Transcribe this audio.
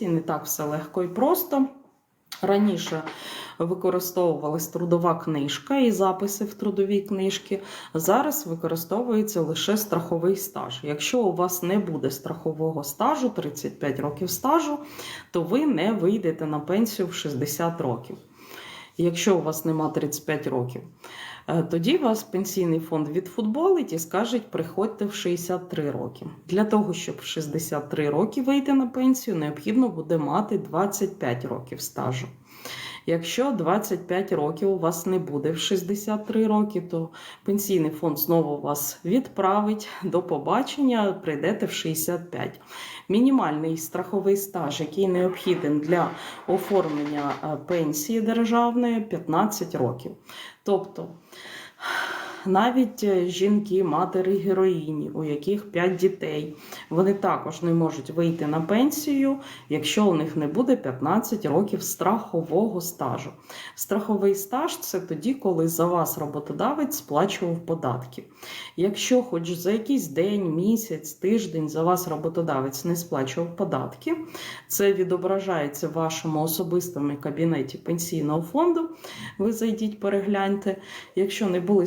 не так все легко і просто. Раніше використовувалась трудова книжка і записи в трудовій книжці. Зараз використовується лише страховий стаж. Якщо у вас не буде страхового стажу, 35 років стажу, то ви не вийдете на пенсію в 60 років. Якщо у вас нема 35 років, Е, тоді вас пенсійний фонд відфутболить і скажуть, приходьте в 63 роки. Для того, щоб в 63 роки вийти на пенсію, необхідно буде мати 25 років стажу. Якщо 25 років у вас не буде в 63 роки, то пенсійний фонд знову вас відправить до побачення, прийдете в 65. Мінімальний страховий стаж, який необхіден для оформлення е, пенсії державної 15 років. Тобто навіть е, жінки, матері героїні, у яких 5 дітей, вони також не можуть вийти на пенсію, якщо у них не буде 15 років страхового стажу. Страховий стаж це тоді, коли за вас роботодавець сплачував податки. Якщо хоч за якийсь день, місяць, тиждень за вас роботодавець не сплачував податки, це відображається в вашому особистому кабінеті пенсійного фонду. Ви зайдіть, перегляньте. Якщо не були